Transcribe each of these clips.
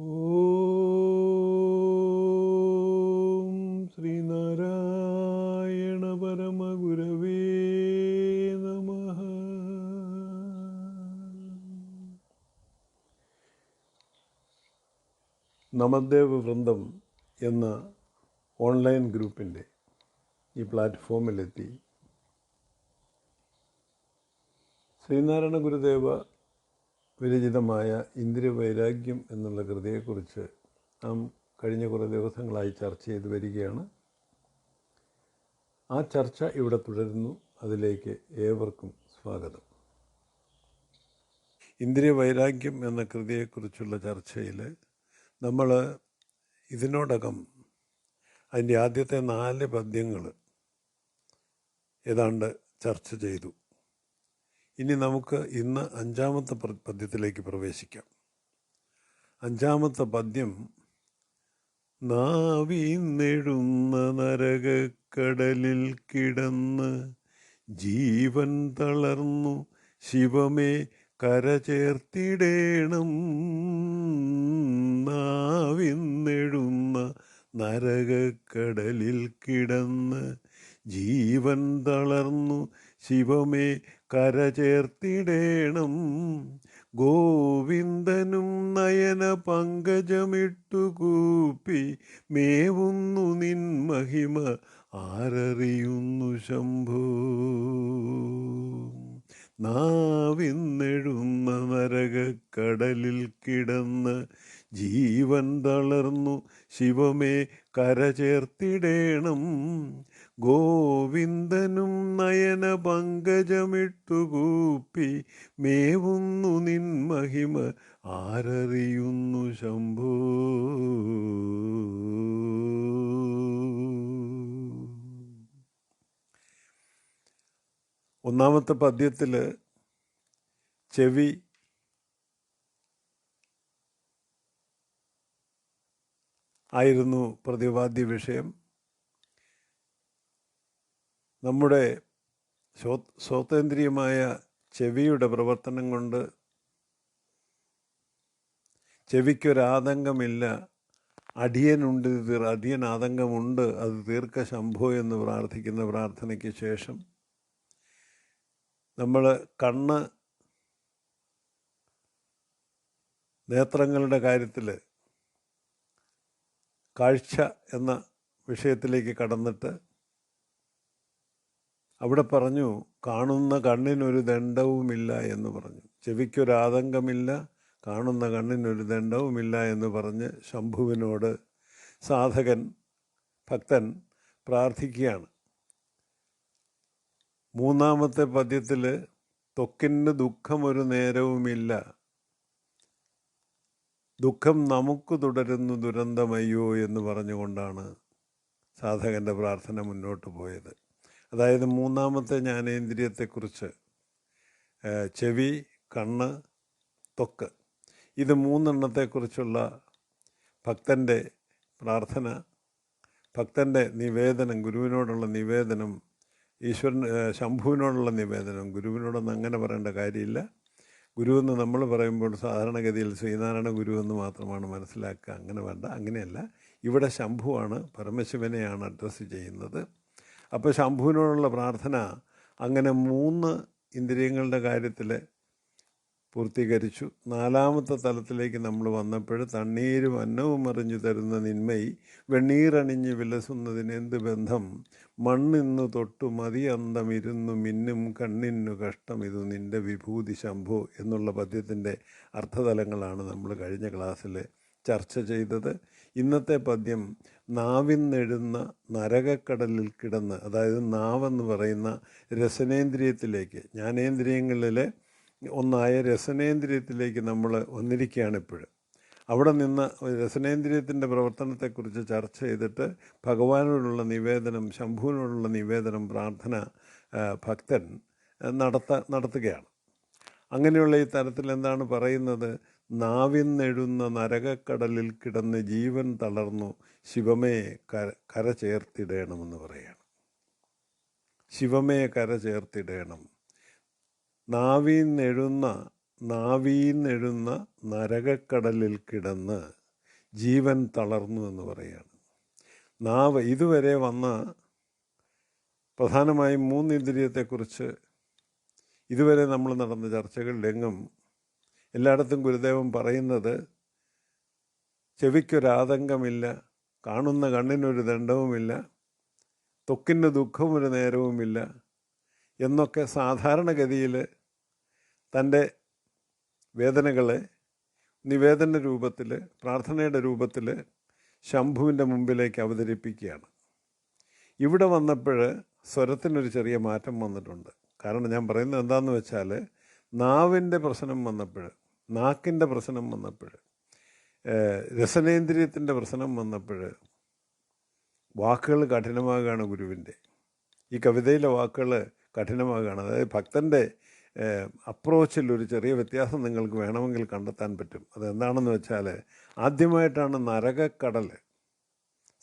ഓം ശ്രീനാരായണ പരമഗുരവേ നമ. നമദേവ് വൃന്ദം എന്ന ഓൺലൈൻ ഗ്രൂപ്പിന്റെ ഈ പ്ലാറ്റ്ഫോമിലെത്തി. ശ്രീനാരായണ ഗുരുദേവ വിരചിതമായ ഇന്ദ്രിയവൈരാഗ്യം എന്നുള്ള കൃതിയെക്കുറിച്ച് നാം കഴിഞ്ഞ കുറേ ദിവസങ്ങളായി ചർച്ച ചെയ്തു വരികയാണ്. ആ ചർച്ച ഇവിടെ തുടരുന്നു. അതിലേക്ക് ഏവർക്കും സ്വാഗതം. ഇന്ദ്രിയവൈരാഗ്യം എന്ന കൃതിയെക്കുറിച്ചുള്ള ചർച്ചയിൽ നമ്മൾ ഇതിനോടകം അതിന്റെ ആദ്യത്തെ നാല് പദ്യങ്ങൾ ഏതാണ്ട് ചർച്ച ചെയ്തു. ഇനി നമുക്ക് ഇന്ന് അഞ്ചാമത്തെ പദ്യത്തിലേക്ക് പ്രവേശിക്കാം. അഞ്ചാമത്തെ പദ്യം നാവിന്നെഴുന്ന നരകക്കടലിൽ കിടന്ന് ജീവൻ തളർന്നു ശിവമേ കരചേർത്തിടേണം നാവിന്നെഴുന്ന നരകക്കടലിൽ കിടന്ന് ജീവൻ തളർന്നു ശിവമേ കരചേർത്തിടേണം ഗോവിന്ദനും നയന പങ്കജമിട്ടു കൂപ്പി മേവുന്നു നിൻ മഹിമ ആരറിയുന്നു ശംഭോ. നാവിന്നെഴുന്ന നരകക്കടലിൽ കിടന്ന് ജീവൻ തളർന്നു ശിവമേ കരചേർത്തിടേണം ഗോവിന്ദനും നയന പങ്കജമിട്ടുകൂപ്പി മേവുന്നു നിൻ മഹിമ ആരറിയുന്നു ശംഭോ. ഒന്നാമത്തെ പദ്യത്തിൽ ചെവി ആയിരുന്നു പ്രതിപാദ്യ വിഷയം. നമ്മുടെ ശ്രോതേന്ദ്രിയമായ ചെവിയുടെ പ്രവർത്തനം കൊണ്ട് ചെവിക്കൊരാതങ്കമില്ല. അടിയനുണ്ട് അടിയൻ ആതങ്കമുണ്ട് അത് തീർക്ക ശംഭോ എന്ന് പ്രാർത്ഥിക്കുന്ന പ്രാർത്ഥനയ്ക്ക് ശേഷം നമ്മൾ കണ്ണ് നേത്രങ്ങളുടെ കാര്യത്തിൽ കാഴ്ച എന്ന വിഷയത്തിലേക്ക് കടന്നിട്ട് അവിടെ പറഞ്ഞു കാണുന്ന കണ്ണിനൊരു ദണ്ഡവുമില്ല എന്ന് പറഞ്ഞു. ചെവിക്കൊരാതങ്കമില്ല കാണുന്ന കണ്ണിനൊരു ദണ്ഡവുമില്ല എന്ന് പറഞ്ഞ് ശംഭുവിനോട് സാധകൻ ഭക്തൻ പ്രാർത്ഥിക്കുകയാണ്. മൂന്നാമത്തെ പദ്യത്തിൽ ത്വക്കിന് ഒരു നേരവുമില്ല. ദുഃഖം നമുക്ക് തുടരുന്നു ദുരന്തമയ്യോ എന്ന് പറഞ്ഞുകൊണ്ടാണ് സാധകന്റെ പ്രാർത്ഥന മുന്നോട്ട് പോയത്. അതായത് മൂന്നാമത്തെ ജ്ഞാനേന്ദ്രിയത്തെക്കുറിച്ച് ചെവി കണ്ണ് തൊക്ക് ഇത് മൂന്നെണ്ണത്തെക്കുറിച്ചുള്ള ഭക്തന്റെ പ്രാർത്ഥന ഭക്തന്റെ നിവേദനം ഗുരുവിനോടുള്ള നിവേദനം ഈശ്വരൻ ശംഭുവിനോടുള്ള നിവേദനം. ഗുരുവിനോടൊന്നും അങ്ങനെ പറയേണ്ട കാര്യമില്ല. ഗുരു എന്ന് നമ്മൾ പറയുമ്പോൾ സാധാരണഗതിയിൽ ശ്രീനാരായണ ഗുരു എന്ന് മാത്രമാണ് മനസ്സിലാക്കുക. അങ്ങനെ വേണ്ട അങ്ങനെയല്ല. ഇവിടെ ശംഭുവാണ് പരമശിവനെയാണ് അഡ്രസ്സ് ചെയ്യുന്നത്. അപ്പോൾ ശംഭുവിനോടുള്ള പ്രാർത്ഥന അങ്ങനെ മൂന്ന് ഇന്ദ്രിയങ്ങളുടെ കാര്യത്തിൽ പൂർത്തീകരിച്ചു. നാലാമത്തെ തലത്തിലേക്ക് നമ്മൾ വന്നപ്പോൾ തണ്ണീരും അന്നവും അറിഞ്ഞു തരുന്ന നിന്മയി വെണ്ണീറണിഞ്ഞ് വിലസുന്നതിന് എന്ത് ബന്ധം? മണ്ണിന്നു തൊട്ടു മതി അന്തം ഇരുന്നു മിന്നും കണ്ണിന്നു കഷ്ടം ഇത് നിന്റെ വിഭൂതി ശംഭു എന്നുള്ള പദ്യത്തിന്റെ അർത്ഥതലങ്ങളാണ് നമ്മൾ കഴിഞ്ഞ ക്ലാസ്സിൽ ചർച്ച ചെയ്തത്. ഇന്നത്തെ പദ്യം നാവിന്നെഴുന്ന നരകക്കടലിൽ കിടന്ന് അതായത് നാവെന്ന് പറയുന്ന രസനേന്ദ്രിയത്തിലേക്ക് ജ്ഞാനേന്ദ്രിയങ്ങളിലെ ഒന്നായ രസനേന്ദ്രിയത്തിലേക്ക് നമ്മൾ വന്നിരിക്കുകയാണ് ഇപ്പോഴും. അവിടെ നിന്ന് രസനേന്ദ്രിയത്തിന്റെ പ്രവർത്തനത്തെക്കുറിച്ച് ചർച്ച ചെയ്തിട്ട് ഭഗവാനോടുള്ള നിവേദനം ശംഭുവിനോടുള്ള നിവേദനം പ്രാർത്ഥന ഭക്തൻ നടത്ത നടത്തുകയാണ്. അങ്ങനെയുള്ള ഈ തരത്തിൽ എന്താണ് പറയുന്നത്? നാവിന്നെഴുന്ന നരകക്കടലിൽ കിടന്ന് ജീവൻ തളർന്നു ശിവമേ കര കര ചേർത്തിടേണമെന്ന് പറയാണ്. ശിവമേ കര ചേർത്തിടേണം. നാവിന്നെഴുന്ന നാവിന്നെഴുന്ന നരകക്കടലിൽ കിടന്ന് ജീവൻ തളർന്നു എന്ന് പറയാണ്. നാവ് ഇതുവരെ വന്ന പ്രധാനമായും മൂന്നിന്ദ്രിയത്തെക്കുറിച്ച് ഇതുവരെ നമ്മൾ നടന്ന ചർച്ചകളിലെങ്ങും എല്ലായിടത്തും ഗുരുദേവൻ പറയുന്നത് ചെവിക്കൊരാതങ്കമില്ല കാണുന്ന കണ്ണിനൊരു ദണ്ഡവുമില്ല തൊക്കിന് ദുഃഖം ഒരു നേരവുമില്ല എന്നൊക്കെ സാധാരണഗതിയിൽ തന്റെ വേദനകളെ നിവേദന രൂപത്തിൽ പ്രാർത്ഥനയുടെ രൂപത്തിൽ ശംഭുവിന്റെ മുമ്പിലേക്ക് അവതരിപ്പിക്കുകയാണ്. ഇവിടെ വന്നപ്പോൾ സ്വരത്തിനൊരു ചെറിയ മാറ്റം വന്നിട്ടുണ്ട്. കാരണം ഞാൻ പറയുന്നത് എന്താണെന്ന് വെച്ചാൽ നാവിന്റെ പ്രശ്നം വന്നപ്പോൾ നാക്കിന്റെ പ്രശ്നം വന്നപ്പോൾ രസനേന്ദ്രിയത്തിന്റെ പ്രശ്നം വന്നപ്പോൾ വാക്കുകൾ കഠിനമാകുകയാണ് ഗുരുവിന്റെ ഈ കവിതയിലെ വാക്കുകൾ കഠിനമാകുകയാണ് അതായത് ഭക്തന്റെ അപ്രോച്ചിൽ ഒരു ചെറിയ വ്യത്യാസം നിങ്ങൾക്ക് വേണമെങ്കിൽ കണ്ടെത്താൻ പറ്റും. അതെന്താണെന്ന് വെച്ചാൽ ആദ്യമായിട്ടാണ് നരകക്കടൽ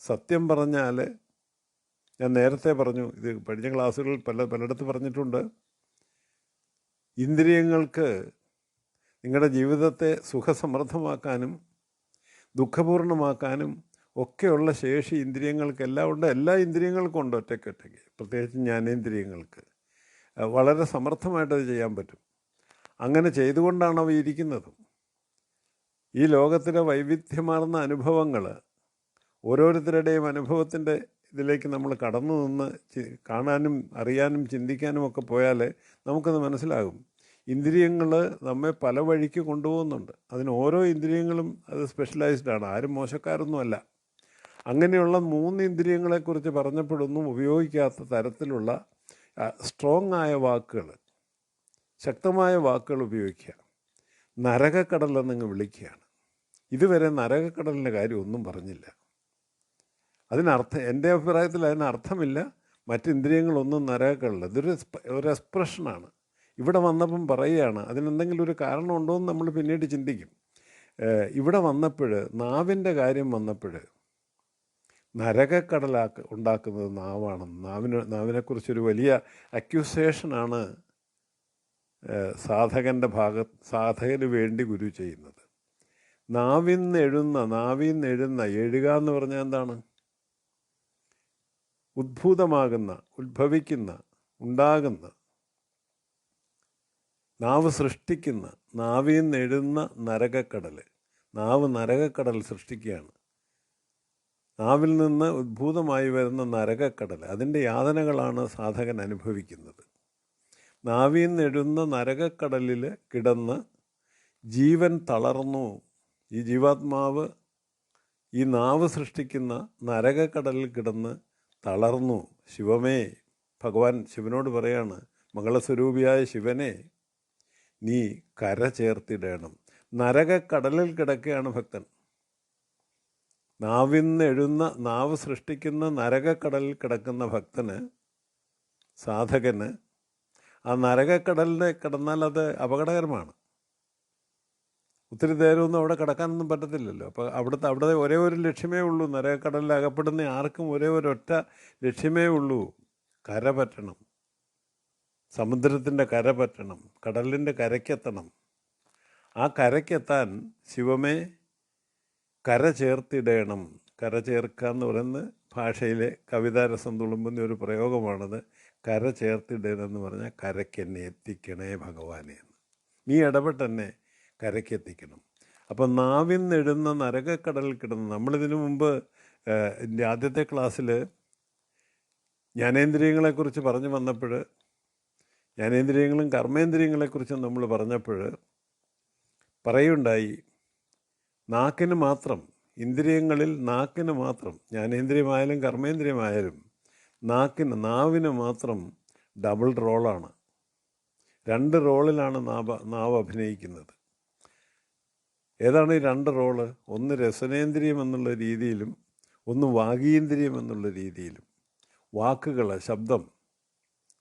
സത്യം പറഞ്ഞാൽ ഞാൻ നേരത്തെ പറഞ്ഞു ഇത് പഠിച്ച ക്ലാസ്സുകളിൽ പല പലയിടത്ത് പറഞ്ഞിട്ടുണ്ട്. ഇന്ദ്രിയങ്ങൾക്ക് നിങ്ങളുടെ ജീവിതത്തെ സുഖസമൃദ്ധമാക്കാനും ദുഃഖപൂർണമാക്കാനും ഒക്കെയുള്ള ശേഷി ഇന്ദ്രിയങ്ങൾക്കെല്ലാം ഉണ്ട്. എല്ലാ ഇന്ദ്രിയങ്ങൾക്കും ഉണ്ട് ഒറ്റയ്ക്ക് ഒറ്റയ്ക്ക് പ്രത്യേകിച്ച് ജ്ഞാനേന്ദ്രിയങ്ങൾക്ക്. വളരെ സമർത്ഥമായിട്ടത് ചെയ്യാൻ പറ്റും. അങ്ങനെ ചെയ്തുകൊണ്ടാണ് അവ ഇരിക്കുന്നത്. ഈ ലോകത്തിലെ വൈവിധ്യമാർന്ന അനുഭവങ്ങൾ ഓരോരുത്തരുടെയും അനുഭവത്തിന്റെ ഇതിലേക്ക് നമ്മൾ കടന്നു നിന്ന് കാണാനും അറിയാനും ചിന്തിക്കാനും ഒക്കെ പോയാൽ നമുക്കത് മനസ്സിലാകും. ഇന്ദ്രിയങ്ങൾ നമ്മെ പല വഴിക്ക് കൊണ്ടുപോകുന്നുണ്ട്. അതിന് ഓരോ ഇന്ദ്രിയങ്ങളും അത് സ്പെഷ്യലൈസ്ഡ് ആണ്. ആരും മോശക്കാരൊന്നുമല്ല. അങ്ങനെയുള്ള മൂന്ന് ഇന്ദ്രിയങ്ങളെക്കുറിച്ച് പറഞ്ഞപ്പോഴൊന്നും ഉപയോഗിക്കാത്ത തരത്തിലുള്ള സ്ട്രോങ് ആയ വാക്കുകൾ ശക്തമായ വാക്കുകൾ ഉപയോഗിക്കുക. നരകക്കടലെന്നങ്ങ് വിളിക്കുകയാണ്. ഇതുവരെ നരകക്കടലിന്റെ കാര്യം ഒന്നും പറഞ്ഞില്ല. അതിനർത്ഥം എന്റെ അഭിപ്രായത്തിൽ അതിനർത്ഥമില്ല. മറ്റ് ഇന്ദ്രിയങ്ങളൊന്നും നരകക്കടലില്ല. ഇതൊരു ഒരു എക്സ്പ്രഷനാണ് ഇവിടെ വന്നപ്പം പറയുകയാണ് അതിനെന്തെങ്കിലും ഒരു കാരണമുണ്ടോ എന്ന് നമ്മൾ പിന്നീട് ചിന്തിക്കും. ഇവിടെ വന്നപ്പോൾ നാവിന്റെ കാര്യം വന്നപ്പോൾ നരകക്കടലാക്ക ഉണ്ടാക്കുന്നത് നാവാണ്. നാവിന് നാവിനെക്കുറിച്ചൊരു വലിയ അക്യൂസേഷനാണ് സാധകന്റെ ഭാഗ സാധകന് വേണ്ടി ഗുരു ചെയ്യുന്നത്. നാവിന്ന് എഴുന്ന നാവിന്ന് എഴുന്ന എഴുക എന്ന് പറഞ്ഞാൽ എന്താണ്? ഉദ്ഭൂതമാകുന്ന ഉത്ഭവിക്കുന്ന ഉണ്ടാകുന്ന നാവ് സൃഷ്ടിക്കുന്ന നാവിൽ നിന്നെഴുന്ന നരകക്കടൽ നാവ് നരകക്കടൽ സൃഷ്ടിക്കുകയാണ്. നാവിൽ നിന്ന് ഉദ്ഭൂതമായി വരുന്ന നരകക്കടൽ അതിന്റെ യാതനകളാണ് സാധകൻ അനുഭവിക്കുന്നത്. നാവിൽ നിന്നെഴുന്ന നരകക്കടലിൽ കിടന്ന് ജീവൻ തളർന്നു. ഈ ജീവാത്മാവ് ഈ നാവ് സൃഷ്ടിക്കുന്ന നരകക്കടലിൽ കിടന്ന് തളർന്നു. ശിവമേ ഭഗവാൻ ശിവനോട് പറയാണ് മംഗളസ്വരൂപിയായ ശിവനെ നീ കര ചേർത്തിടണം. നരകക്കടലിൽ കിടക്കുകയാണ് ഭക്തൻ. നാവിന്നെഴുന്ന നാവ് സൃഷ്ടിക്കുന്ന നരകക്കടലിൽ കിടക്കുന്ന ഭക്തന് സാധകന് ആ നരകക്കടലിനെ കിടന്നാൽ അത് അപകടകരമാണ്. ഒത്തിരി നേരമൊന്നും അവിടെ കിടക്കാനൊന്നും പറ്റത്തില്ലല്ലോ. അപ്പോൾ അവിടുത്തെ അവിടെ ഒരേ ഒരു ലക്ഷ്യമേ ഉള്ളൂ. നരകക്കടലിൽ അകപ്പെടുന്ന ആർക്കും ഒരേ ഒരൊറ്റ ലക്ഷ്യമേ ഉള്ളൂ. കര പറ്റണം. സമുദ്രത്തിന്റെ കര പറ്റണം കടലിന്റെ കരയ്ക്കെത്തണം. ആ കരയ്ക്കെത്താൻ ശിവമേ കര ചേർത്തിടേണം. കര ചേർക്കുക എന്ന് പറയുന്ന ഭാഷയിലെ കവിതാരസം തുളുമ്പുന്ന ഒരു പ്രയോഗമാണത്. കര ചേർത്തിടണം എന്ന് പറഞ്ഞാൽ കരയ്ക്കെന്നെ എത്തിക്കണേ ഭഗവാനെ എന്ന്. നീ ഇടപെട്ടെന്നെ കരയ്ക്കെത്തിക്കണം അപ്പം നാവിന്നെഴുന്ന നരകക്കടലിൽ കിടന്ന് നമ്മളിതിനു മുമ്പ് എന്റെ ആദ്യത്തെ ക്ലാസ്സിൽ ജ്ഞാനേന്ദ്രിയങ്ങളെക്കുറിച്ച് പറഞ്ഞു വന്നപ്പോൾ ജ്ഞാനേന്ദ്രിയങ്ങളും കർമ്മേന്ദ്രിയങ്ങളെക്കുറിച്ചും നമ്മൾ പറഞ്ഞപ്പോൾ പറയുണ്ടായി നാക്കിന് മാത്രം ഇന്ദ്രിയങ്ങളിൽ നാക്കിന് മാത്രം ജ്ഞാനേന്ദ്രിയമായാലും കർമ്മേന്ദ്രിയമായാലും നാക്കിന് നാവിന് മാത്രം ഡബിൾ റോളാണ് രണ്ട് റോളിലാണ് നാവ് നാവ് അഭിനയിക്കുന്നത്. ഏതാണ് ഈ രണ്ട് റോൾ ഒന്ന് രസനേന്ദ്രിയം എന്നുള്ള രീതിയിലും ഒന്ന് വാഗീന്ദ്രിയം എന്നുള്ള രീതിയിലും. വാക്കുകൾ ശബ്ദം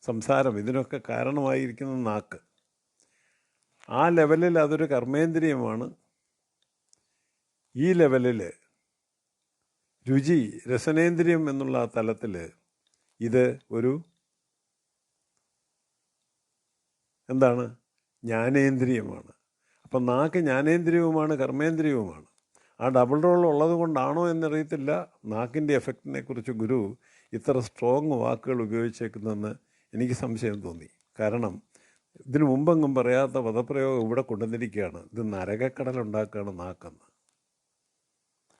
സംസാരം ഇതിനൊക്കെ കാരണമായിരിക്കുന്ന നാക്ക്. ആ ലെവലിൽ അതൊരു കർമ്മേന്ദ്രിയമാണ്. ഈ ലെവലിൽ രുചി രസനേന്ദ്രിയം എന്നുള്ള തലത്തിൽ ഇത് ഒരു എന്താണ്? ജ്ഞാനേന്ദ്രിയമാണ്. അപ്പം നാക്ക് ജ്ഞാനേന്ദ്രിയവുമാണ് കർമ്മേന്ദ്രിയവുമാണ്. ആ ഡബിൾ റോൾ ഉള്ളത് കൊണ്ടാണോ എന്നറിയത്തില്ല. നാക്കിന്റെ എഫക്റ്റിനെക്കുറിച്ച് ഗുരു ഇത്ര സ്ട്രോങ് വാക്കുകൾ ഉപയോഗിച്ചേക്കുന്നതെന്ന് എനിക്ക് സംശയം തോന്നി. കാരണം ഇതിനു മുമ്പെങ്ങും പറയാത്ത പദപ്രയോഗം ഇവിടെ കൊണ്ടുവന്നിരിക്കുകയാണ്. ഇത് നരകക്കടൽ ഉണ്ടാക്കുകയാണ് നാക്കെന്ന്.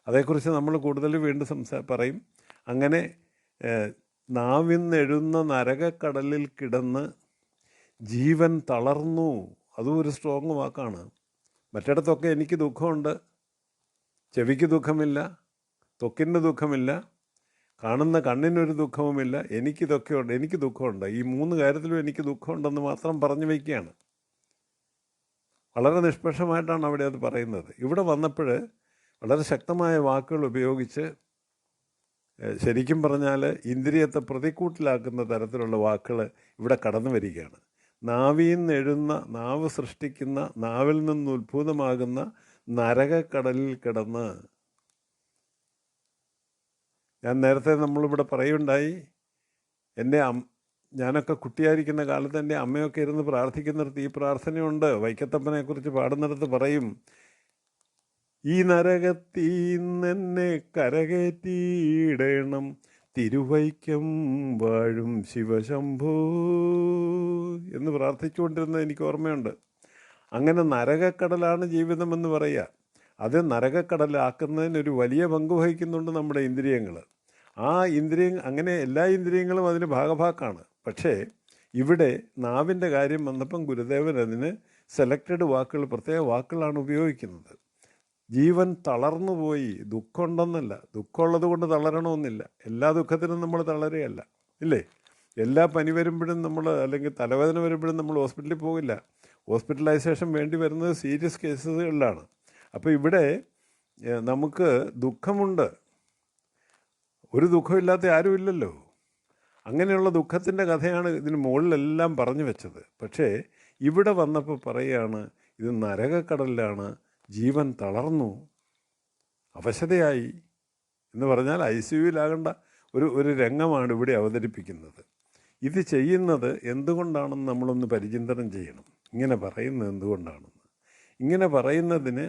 അതേക്കുറിച്ച് നമ്മൾ കൂടുതൽ വീണ്ടും സംസാ പറയും. അങ്ങനെ നാവിന്നെഴുന്ന നരകക്കടലിൽ കിടന്ന് ജീവൻ തളർന്നു. അതും ഒരു സ്ട്രോങ് വാക്കാണ്. മറ്റിടത്തൊക്കെ എനിക്ക് ദുഃഖമുണ്ട്. ചെവിക്ക് ദുഃഖമില്ല. ത്വക്കിന് ദുഃഖമില്ല. കാണുന്ന കണ്ണിനൊരു ദുഃഖവുമില്ല എനിക്കിതൊക്കെയുണ്ട് എനിക്ക് ദുഃഖമുണ്ട്. ഈ മൂന്ന് കാര്യത്തിലും എനിക്ക് ദുഃഖമുണ്ടെന്ന് മാത്രം പറഞ്ഞു വയ്ക്കുകയാണ്. വളരെ നിഷ്പക്ഷമായിട്ടാണ് അവിടെ അത് പറയുന്നത്. ഇവിടെ വന്നപ്പോൾ വളരെ ശക്തമായ വാക്കുകൾ ഉപയോഗിച്ച് ശരിക്കും പറഞ്ഞാൽ ഇന്ദ്രിയത്തെ പ്രതിക്കൂട്ടിലാക്കുന്ന തരത്തിലുള്ള വാക്കുകൾ ഇവിടെ കടന്നു വരികയാണ്. നാവിൽ നാവ് സൃഷ്ടിക്കുന്ന നാവിൽ നിന്ന് ഉത്ഭൂതമാകുന്ന നരകക്കടലിൽ കിടന്ന് ഞാൻ നേരത്തെ നമ്മളിവിടെ പറയുണ്ടായി എന്റെ അം ഞാനൊക്കെ കുട്ടിയായിരിക്കുന്ന കാലത്ത് എന്റെ അമ്മയൊക്കെ ഇരുന്ന് പ്രാർത്ഥിക്കുന്നിടത്ത് ഈ പ്രാർത്ഥനയുണ്ട്. വൈക്കത്തപ്പനെക്കുറിച്ച് പാടുന്നിടത്ത് പറയും ഈ നരകത്തീന്നെന്നെ കരകയറ്റിയിടണം. തിരുവൈക്കം വാഴും ശിവശംഭൂ എന്ന് പ്രാർത്ഥിച്ചുകൊണ്ടിരുന്നത് എനിക്ക് ഓർമ്മയുണ്ട്. അങ്ങനെ നരകക്കടലാണ് ജീവിതമെന്ന് പറയുക അത് നരകക്കടലാക്കുന്നതിനൊരു വലിയ പങ്ക് വഹിക്കുന്നുണ്ട് നമ്മുടെ ഇന്ദ്രിയങ്ങൾ ആ ഇന്ദ്രിയ അങ്ങനെ എല്ലാ ഇന്ദ്രിയങ്ങളും അതിന് ഭാഗഭാക്കാണ്. പക്ഷേ ഇവിടെ നാവിന്റെ കാര്യം വന്നപ്പം ഗുരുദേവൻ അതിന് സെലക്റ്റഡ് വാക്കുകൾ പ്രത്യേക വാക്കുകളാണ് ഉപയോഗിക്കുന്നത്. ജീവൻ തളർന്നു പോയി. ദുഃഖമുണ്ടെന്നല്ല. ദുഃഖമുള്ളത് കൊണ്ട് തളരണമെന്നില്ല. എല്ലാ ദുഃഖത്തിനും നമ്മൾ തളരുകയല്ല. ഇല്ലേ? എല്ലാ പനി വരുമ്പോഴും നമ്മൾ അല്ലെങ്കിൽ തലവേദന വരുമ്പോഴും നമ്മൾ ഹോസ്പിറ്റലിൽ പോകില്ല. ഹോസ്പിറ്റലൈസേഷൻ വേണ്ടി വരുന്നത് സീരിയസ് കേസുകളിലാണ്. അപ്പോൾ ഇവിടെ നമുക്ക് ദുഃഖമുണ്ട്. ഒരു ദുഃഖമില്ലാത്ത ആരുമില്ലല്ലോ അങ്ങനെയുള്ള ദുഃഖത്തിന്റെ കഥയാണ് ഇതിന് മുകളിലെല്ലാം പറഞ്ഞു വെച്ചത്. പക്ഷേ ഇവിടെ വന്നപ്പോൾ പറയുകയാണ് ഇത് നരകക്കടലിലാണ് ജീവൻ തളർന്നു അവശതയായി എന്ന് പറഞ്ഞാൽ ഐ സി യുവിലാകേണ്ട ഒരു ഒരു രംഗമാണ് ഇവിടെ അവതരിപ്പിക്കുന്നത്. ഇത് ചെയ്യുന്നത് എന്തുകൊണ്ടാണെന്ന് നമ്മളൊന്ന് പരിചിന്തനം ചെയ്യണം. ഇങ്ങനെ പറയുന്നത് എന്തുകൊണ്ടാണെന്ന്. ഇങ്ങനെ പറയുന്നതിന്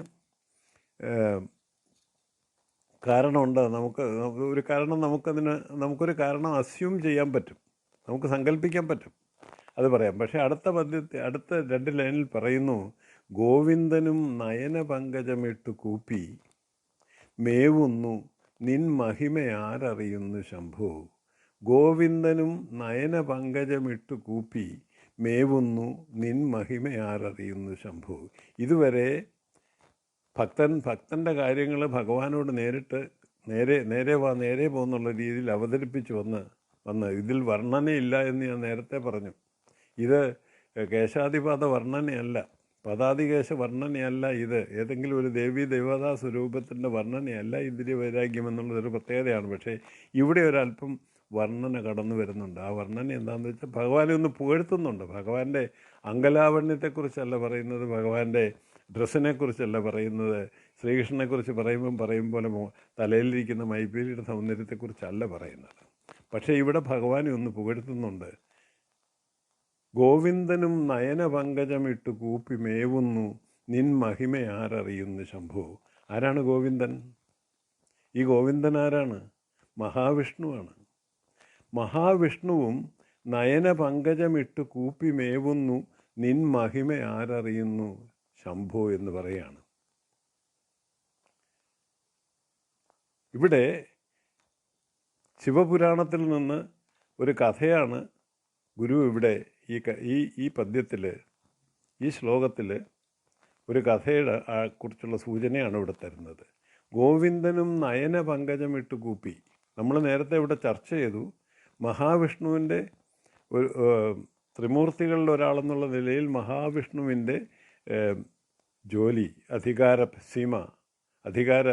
കാരണമുണ്ട്. നമുക്ക് ഒരു കാരണം നമുക്കതിന് നമുക്കൊരു കാരണം അസ്യൂം ചെയ്യാൻ പറ്റും. നമുക്ക് സങ്കല്പിക്കാൻ പറ്റും. അത് പറയാം. പക്ഷേ അടുത്ത പദ്യത്തിൽ അടുത്ത രണ്ട് ലൈനിൽ പറയുന്നു ഗോവിന്ദനും നയന പങ്കജമിട്ട് കൂപ്പി മേവുന്നു നിൻ മഹിമ ആരറിയുന്നു ശംഭു. ഗോവിന്ദനും നയന പങ്കജമിട്ട് കൂപ്പി മേവുന്നു നിൻ മഹിമ ആരറിയുന്നു ശംഭു. ഇതുവരെ ഭക്തൻ ഭക്തന്റെ കാര്യങ്ങൾ ഭഗവാനോട് നേരിട്ട് നേരെ നേരെ വാ നേരെ പോകുന്നുള്ള രീതിയിൽ അവതരിപ്പിച്ച് വന്ന് വന്ന്. ഇതിൽ വർണനയില്ല എന്ന് ഞാൻ നേരത്തെ പറഞ്ഞു. ഇത് കേശാധിപാത വർണനയല്ല. പദാധികേശ വർണനയല്ല ഇത്. ഏതെങ്കിലും ഒരു ദേവി ദേവതാ സ്വരൂപത്തിന്റെ വർണനയല്ല ഇന്ദ്രിയ വൈരാഗ്യം എന്നുള്ളതൊരു പ്രത്യേകതയാണ്. പക്ഷേ ഇവിടെ ഒരല്പം വർണന കടന്നു വരുന്നുണ്ട്. ആ വർണന എന്താണെന്ന് വെച്ചാൽ ഭഗവാനെ ഒന്ന് പുകഴ്ത്തുന്നുണ്ട്. ഭഗവാന്റെ അങ്കലാവണ്യത്തെക്കുറിച്ചല്ല പറയുന്നത്. ഭഗവാന്റെ ഡ്രസ്സിനെക്കുറിച്ചല്ല പറയുന്നത്. ശ്രീകൃഷ്ണനെക്കുറിച്ച് പറയുമ്പം പറയും പോലെ തലയിലിരിക്കുന്ന മൈപ്പേലിയുടെ സൗന്ദര്യത്തെക്കുറിച്ചല്ല പറയുന്നത്. പക്ഷേ ഇവിടെ ഭഗവാനെ ഒന്ന് പുകഴ്ത്തുന്നുണ്ട്. ഗോവിന്ദനും നയന പങ്കജമിട്ട് കൂപ്പി മേവുന്നു. നിൻ മഹിമ ആരറിയുന്നു ശംഭു. ആരാണ് ഗോവിന്ദൻ? ഈ ഗോവിന്ദൻ ആരാണ്? മഹാവിഷ്ണുവാണ് മഹാവിഷ്ണുവും നയന പങ്കജമിട്ട് കൂപ്പി മേവുന്നു. നിൻ മഹിമ ആരറിയുന്നു. ശംഭു എന്ന് പറയുകയാണ് ഇവിടെ ശിവപുരാണത്തിൽ നിന്ന് ഒരു കഥയാണ് ഗുരു ഇവിടെ ഈ ഈ ഈ പദ്യത്തിൽ ഈ ശ്ലോകത്തിൽ ഒരു കഥയുടെ കുറിച്ചുള്ള സൂചനയാണ് ഇവിടെ തരുന്നത്. ഗോവിന്ദനും നയന പങ്കജമിട്ട് കൂപ്പി. നമ്മൾ നേരത്തെ ഇവിടെ ചർച്ച ചെയ്തു മഹാവിഷ്ണുവിന്റെ ഒരു ത്രിമൂർത്തികളിൽ ഒരാളെന്നുള്ള നിലയിൽ മഹാവിഷ്ണുവിന്റെ ജോലി അധികാര സീമ അധികാര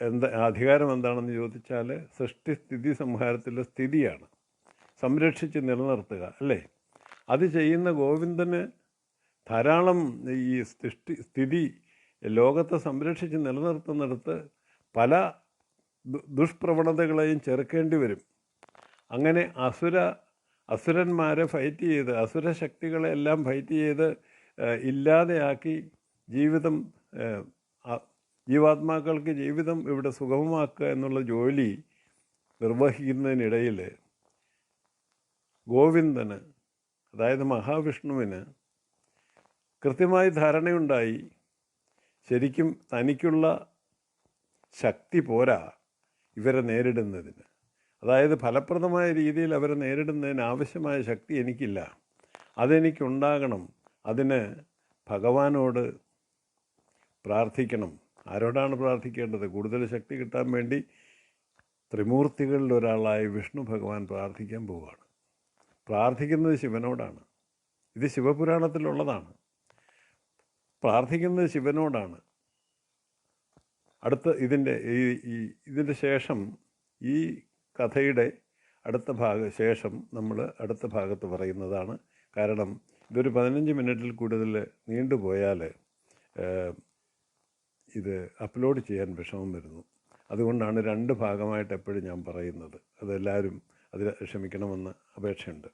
എന്താ അധികാരം എന്താണെന്ന് ചോദിച്ചാൽ സൃഷ്ടി സ്ഥിതി സംഹാരത്തിലെ സ്ഥിതിയാണ്. സംരക്ഷിച്ച് നിലനിർത്തുക അല്ലേ? അത് ചെയ്യുന്ന ഗോവിന്ദന് ധാരാളം ഈ സൃഷ്ടി സ്ഥിതി ലോകത്തെ സംരക്ഷിച്ച് നിലനിർത്തുന്നിടത്ത് പല ദുഷ്പ്രവണതകളെയും ചെറുക്കേണ്ടി വരും. അങ്ങനെ അസുര അസുരന്മാരെ ഫൈറ്റ് ചെയ്ത് അസുര ശക്തികളെ എല്ലാം ഫൈറ്റ് ചെയ്ത് ഇല്ലാതെയാക്കി ജീവിതം ജീവാത്മാക്കൾക്ക് ജീവിതം ഇവിടെ സുഗമമാക്കുക എന്നുള്ള ജോലി നിർവഹിക്കുന്നതിനിടയിൽ ഗോവിന്ദന് അതായത് മഹാവിഷ്ണുവിന് കൃത്യമായി ധാരണയുണ്ടായി. ശരിക്കും തനിക്കുള്ള ശക്തി പോരാ ഇവരെ നേരിടുന്നതിന്. അതായത് ഫലപ്രദമായ രീതിയിൽ അവരെ നേരിടുന്നതിന് ആവശ്യമായ ശക്തി എനിക്കില്ല. അതെനിക്കുണ്ടാകണം. അതിന് ഭഗവാനോട് പ്രാർത്ഥിക്കണം. ആരോടാണ് പ്രാർത്ഥിക്കേണ്ടത്? കൂടുതൽ ശക്തി കിട്ടാൻ വേണ്ടി ത്രിമൂർത്തികളിൽ ഒരാളായി വിഷ്ണു ഭഗവാൻ പ്രാർത്ഥിക്കാൻ പോവുകയാണ് പ്രാർത്ഥിക്കുന്നത് ശിവനോടാണ്. ഇത് ശിവപുരാണത്തിലുള്ളതാണ്. പ്രാർത്ഥിക്കുന്നത് ശിവനോടാണ്. അടുത്ത ഇതിന്റെ ഈ ഇതിന്റെ ശേഷം ഈ കഥയുടെ അടുത്ത ഭാഗ ശേഷം നമ്മൾ അടുത്ത ഭാഗത്ത് പറയുന്നതാണ്. കാരണം ഇതൊരു പതിനഞ്ച് മിനിറ്റിൽ കൂടുതൽ നീണ്ടുപോയാൽ ഇത് അപ്ലോഡ് ചെയ്യാൻ വിഷമം വരുന്നു. അതുകൊണ്ടാണ് രണ്ട് ഭാഗമായിട്ട് എപ്പോഴും ഞാൻ പറയുന്നത്. അതെല്ലാവരും അതിൽ ക്ഷമിക്കണമെന്ന് അപേക്ഷയുണ്ട്.